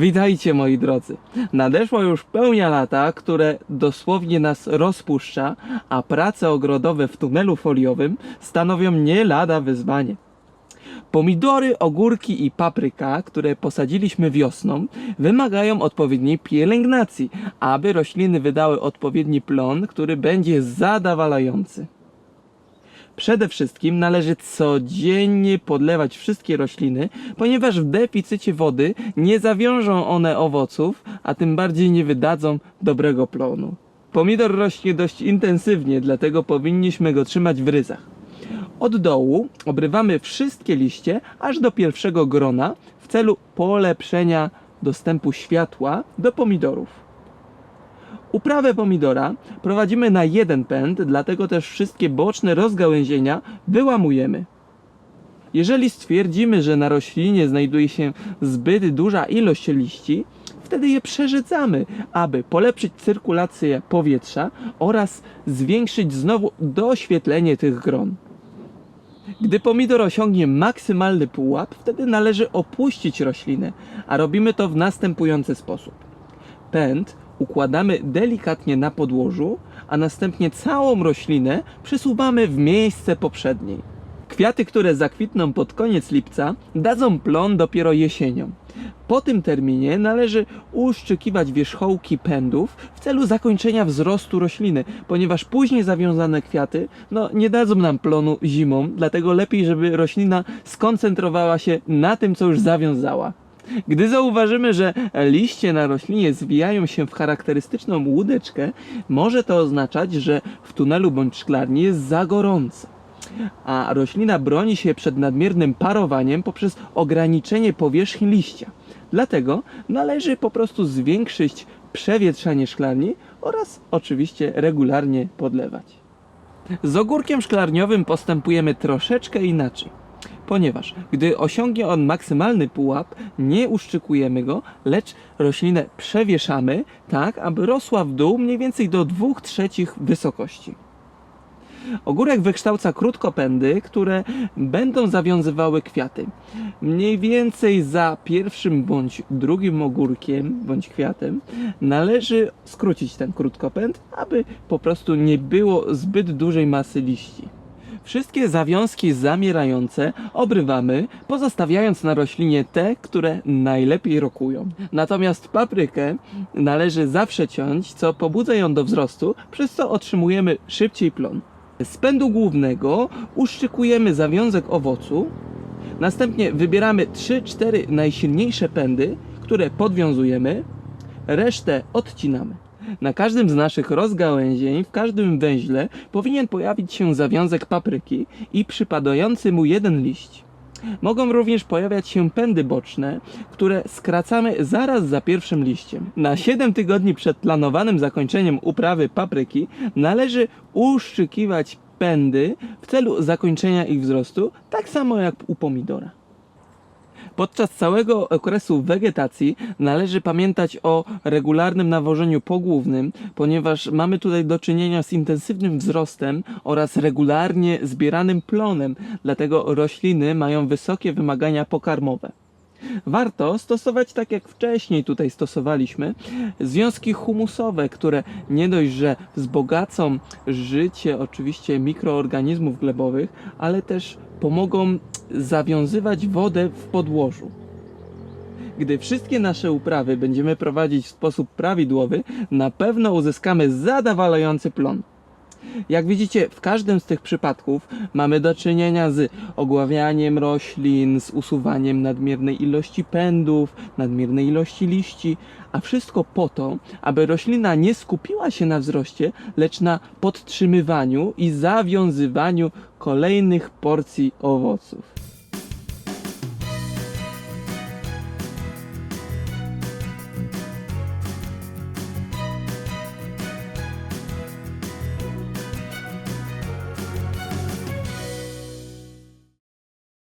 Witajcie moi drodzy. Nadeszła już pełnia lata, które dosłownie nas rozpuszcza, a prace ogrodowe w tunelu foliowym stanowią nie lada wyzwanie. Pomidory, ogórki i papryka, które posadziliśmy wiosną, wymagają odpowiedniej pielęgnacji, aby rośliny wydały odpowiedni plon, który będzie zadowalający. Przede wszystkim należy codziennie podlewać wszystkie rośliny, ponieważ w deficycie wody nie zawiążą one owoców, a tym bardziej nie wydadzą dobrego plonu. Pomidor rośnie dość intensywnie, dlatego powinniśmy go trzymać w ryzach. Od dołu obrywamy wszystkie liście aż do pierwszego grona w celu polepszenia dostępu światła do pomidorów. Uprawę pomidora prowadzimy na jeden pęd, dlatego też wszystkie boczne rozgałęzienia wyłamujemy. Jeżeli stwierdzimy, że na roślinie znajduje się zbyt duża ilość liści, wtedy je przerzedzamy, aby polepszyć cyrkulację powietrza oraz zwiększyć znowu doświetlenie tych gron. Gdy pomidor osiągnie maksymalny pułap, wtedy należy opuścić roślinę, a robimy to w następujący sposób. Pęd układamy delikatnie na podłożu, a następnie całą roślinę przesuwamy w miejsce poprzedniej. Kwiaty, które zakwitną pod koniec lipca, dadzą plon dopiero jesienią. Po tym terminie należy uszczykiwać wierzchołki pędów w celu zakończenia wzrostu rośliny, ponieważ później zawiązane kwiaty no, nie dadzą nam plonu zimą, dlatego lepiej, żeby roślina skoncentrowała się na tym, co już zawiązała. Gdy zauważymy, że liście na roślinie zwijają się w charakterystyczną łódeczkę, może to oznaczać, że w tunelu bądź szklarni jest za gorąco. A roślina broni się przed nadmiernym parowaniem poprzez ograniczenie powierzchni liścia. Dlatego należy po prostu zwiększyć przewietrzanie szklarni oraz oczywiście regularnie podlewać. Z ogórkiem szklarniowym postępujemy troszeczkę inaczej ponieważ gdy osiągnie on maksymalny pułap, nie uszczykujemy go, lecz roślinę przewieszamy tak, aby rosła w dół mniej więcej do 2 trzecich wysokości. Ogórek wykształca krótkopędy, które będą zawiązywały kwiaty. Mniej więcej za pierwszym bądź drugim ogórkiem bądź kwiatem należy skrócić ten krótkopęd, aby po prostu nie było zbyt dużej masy liści. Wszystkie zawiązki zamierające obrywamy, pozostawiając na roślinie te, które najlepiej rokują. Natomiast paprykę należy zawsze ciąć, co pobudza ją do wzrostu, przez co otrzymujemy szybciej plon. Z pędu głównego uszczykujemy zawiązek owocu, następnie wybieramy 3-4 najsilniejsze pędy, które podwiązujemy, resztę odcinamy. Na każdym z naszych rozgałęzień, w każdym węźle powinien pojawić się zawiązek papryki i przypadający mu jeden liść. Mogą również pojawiać się pędy boczne, które skracamy zaraz za pierwszym liściem. Na 7 tygodni przed planowanym zakończeniem uprawy papryki należy uszczykiwać pędy w celu zakończenia ich wzrostu, tak samo jak u pomidora. Podczas całego okresu wegetacji należy pamiętać o regularnym nawożeniu pogłównym, ponieważ mamy tutaj do czynienia z intensywnym wzrostem oraz regularnie zbieranym plonem, dlatego rośliny mają wysokie wymagania pokarmowe. Warto stosować tak jak wcześniej tutaj stosowaliśmy związki humusowe, które nie dość, że wzbogacą życie oczywiście mikroorganizmów glebowych, ale też pomogą zawiązywać wodę w podłożu. Gdy wszystkie nasze uprawy będziemy prowadzić w sposób prawidłowy, na pewno uzyskamy zadowalający plon. Jak widzicie, w każdym z tych przypadków mamy do czynienia z ogławianiem roślin, z usuwaniem nadmiernej ilości pędów, nadmiernej ilości liści, a wszystko po to, aby roślina nie skupiła się na wzroście, lecz na podtrzymywaniu i zawiązywaniu kolejnych porcji owoców.